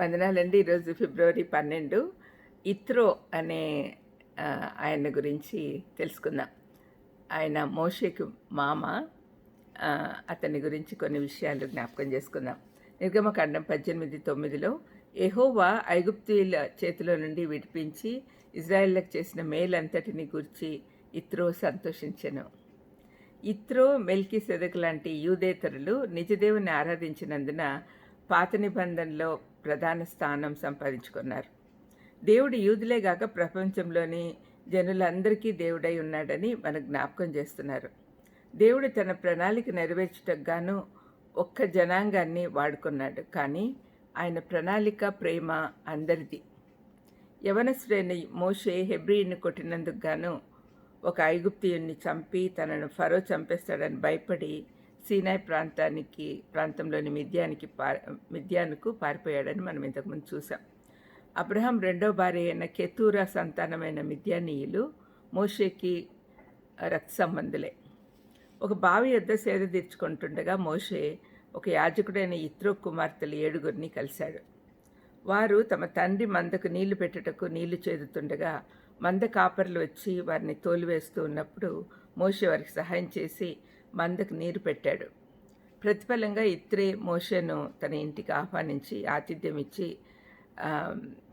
వందనాలండి. ఈరోజు ఫిబ్రవరి పన్నెండు. ఇత్రో అనే ఆయన గురించి తెలుసుకుందాం. ఆయన మోషేకి మామ. అతని గురించి కొన్ని విషయాలు జ్ఞాపకం చేసుకుందాం. నిర్గమకాండం పద్దెనిమిది తొమ్మిదిలో ఎహోవా ఐగుప్తుల చేతిలో నుండి విడిపించి ఇజ్రాయిల్లకు చేసిన మేలంతటిని గురించి ఇత్రో సంతోషించెను. ఇత్రో మెల్కి సెదక్ లాంటి యూదేతరులు నిజదేవుని ఆరాధించినందున పాత నిబంధనలో ప్రధాన స్థానం సంపాదించుకున్నారు. దేవుడు యూదులే గాక ప్రపంచంలోని జనులందరికీ దేవుడై ఉన్నాడని మన జ్ఞాపకం చేస్తున్నారు. దేవుడు తన ప్రణాళిక నెరవేర్చుటకు గాను ఒక్క జనాంగాన్ని వాడుకున్నాడు. కానీ ఆయన ప్రణాళిక ప్రేమ అందరిది. యవనశ్రేణి మోషే హెబ్రిని కొట్టినందుకు గాను ఒక ఐగుప్తియుణ్ణి చంపి తనను ఫరో చంపేస్తాడని భయపడి సీనాయ్ ప్రాంతానికి ప్రాంతంలోని మిద్యానికి పార్ మిద్యానుకు పారిపోయాడని మనం ఇంతకుముందు చూసాం అబ్రహాం రెండో భార్య అయిన కెతూరా సంతానమైన మిద్యానీయులు మోషేకి రక్త సంబంధులే. ఒక బావి యొద్ద సేద తీర్చుకుంటుండగా మోషే ఒక యాజకుడైన ఇత్రో కుమార్తెలు ఏడుగురిని కలిశాడు. వారు తమ తండ్రి మందకు నీళ్ళు పెట్టుటకు నీళ్ళు చేదుతుండగా మంద కాపర్లు వచ్చి వారిని తోలివేస్తూ ఉన్నప్పుడు మోషే వారికి సహాయం చేసి మందకు నీరు పెట్టాడు. ప్రతిఫలంగా ఇత్రే మోషను తన ఇంటికి ఆహ్వానించి ఆతిథ్యం ఇచ్చి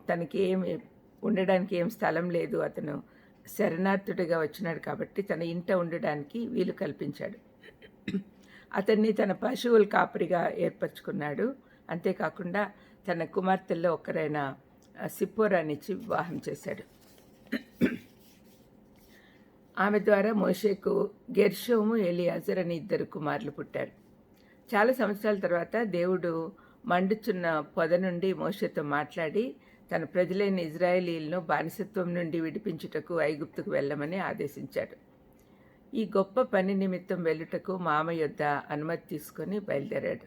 తనకి ఏమి ఉండడానికి ఏం స్థలం లేదు. అతను శరణార్థుడిగా వచ్చినాడు కాబట్టి తన ఇంట ఉండడానికి వీలు కల్పించాడు. అతన్ని తన పశువుల కాపరిగా ఏర్పరచుకున్నాడు. అంతేకాకుండా తన కుమార్తెల్లో ఒకరైన ఆ, సిప్పోరానిచ్చి వివాహం చేశాడు. ఆమె ద్వారా మోషేకు గెర్షోము ఎలియాజర్ అని ఇద్దరు కుమారులు పుట్టారు. చాలా సంవత్సరాల తర్వాత దేవుడు మండుచున్న పొద నుండి మోషేతో మాట్లాడి తన ప్రజలైన ఇజ్రాయేలీలను బానిసత్వం నుండి విడిపించుటకు ఐగుప్తుకు వెళ్ళమని ఆదేశించాడు. ఈ గొప్ప పని నిమిత్తం వెళ్ళుటకు మామ యొద్ద అనుమతి తీసుకొని బయలుదేరాడు.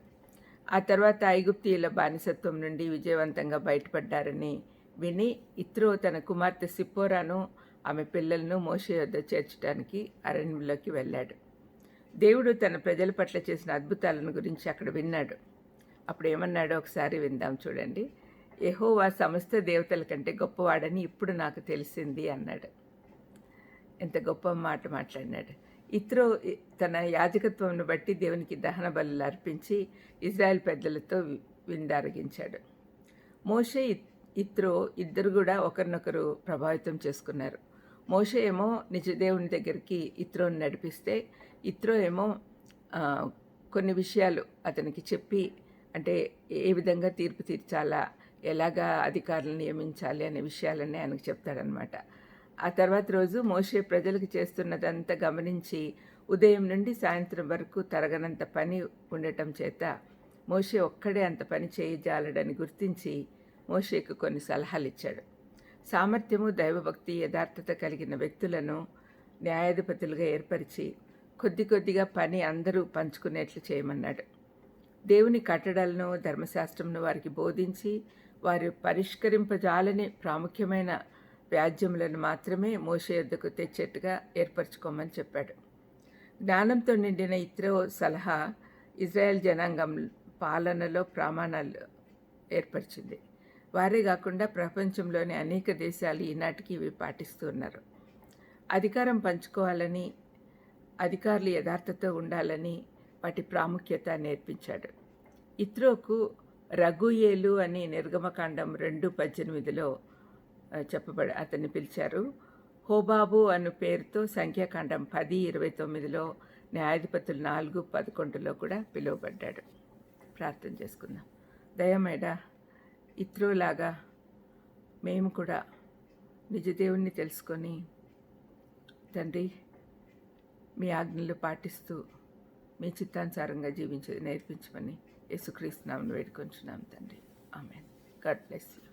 ఆ తర్వాత ఐగుప్తీయుల బానిసత్వం నుండి విజయవంతంగా బయటపడ్డారని విని ఇత్రో తన కుమార్తె సిప్పోరాను ఆమె పిల్లలను మోసే యొద్ద చేర్చడానికి అరణ్యంలోకి వెళ్ళాడు. దేవుడు తన ప్రజల పట్ల చేసిన అద్భుతాలను గురించి అక్కడ విన్నాడు. అప్పుడు ఏమన్నాడో ఒకసారి విందాం చూడండి. యహోవా సమస్త దేవతల కంటే గొప్పవాడని ఇప్పుడు నాకు తెలిసింది అన్నాడు. ఎంత గొప్ప మాట మాట్లాడినాడు. ఇత్రో తన యాజకత్వంను బట్టి దేవునికి దహన బలులు అర్పించి ఇజ్రాయెల్ పెద్దలతో విందారగించాడు. మోషే ఇత్రో ఇద్దరు కూడా ఒకరినొకరు ప్రభావితం చేసుకున్నారు. మోషే ఏమో నిజ దేవుని దగ్గరికి ఇత్రోని నడిపిస్తే ఇత్రో ఏమో కొన్ని విషయాలు అతనికి చెప్పి అంటే ఏ విధంగా తీర్పు తీర్చాలా ఎలాగా అధికారులను నియమించాలి అనే విషయాలన్నీ ఆయనకు చెప్తాడనమాట ఆ తర్వాత రోజు మోషే ప్రజలకు చేస్తున్నదంతా గమనించి ఉదయం నుండి సాయంత్రం వరకు తరగనంత పని ఉండటం చేత మోషే ఒక్కడే అంత పని చేయజాలడని గుర్తించి మోషేకు కొన్ని సలహాలు ఇచ్చాడు సామర్థ్యము దైవభక్తి యథార్థత కలిగిన వ్యక్తులను న్యాయాధిపతులుగా ఏర్పరిచి కొద్ది కొద్దిగా పని అందరూ పంచుకునేట్లు చేయమన్నాడు. దేవుని కట్టడలను ధర్మశాస్త్రంను వారికి బోధించి వారు పరిష్కరింపజాలని ప్రాముఖ్యమైన వ్యాజ్యములను మాత్రమే మోషే యొద్దకు తెచ్చేట్టుగా ఏర్పరచుకోమని చెప్పాడు. జ్ఞానంతో నిండిన ఇత్రో సలహా ఇజ్రాయెల్ జనాంగం పాలనలో ప్రమాణాలు ఏర్పరిచింది. వారే కాకుండా ప్రపంచంలోని అనేక దేశాలు ఈనాటికి ఇవి పాటిస్తున్నారు అధికారం పంచుకోవాలని అధికారులు యథార్థతో ఉండాలని వాటి ప్రాముఖ్యత నేర్పించాడు. ఇత్రోకు రఘుయేలు అని నిర్గమకాండం రెండు పద్దెనిమిదిలో చెప్పబడి అతన్ని పిలిచారు. హోబాబు అను పేరుతో సంఖ్యాకాండం పది ఇరవై తొమ్మిదిలో న్యాయాధిపతులు నాలుగు పదకొండులో కూడా పిలువబడ్డాడు. ప్రార్థన చేసుకుందాం. దయమేడా ఇత్రోలాగా మేము కూడా నిజదేవుణ్ణి తెలుసుకొని తండ్రి మీ ఆజ్ఞలు పాటిస్తూ మీ చిత్తానుసారంగా జీవించేది నేర్పించమని యేసుక్రీస్తున్నామని వేడుకొంచున్నాం తండ్రి. ఆమె గాడ్ బ్లెస్ యూ.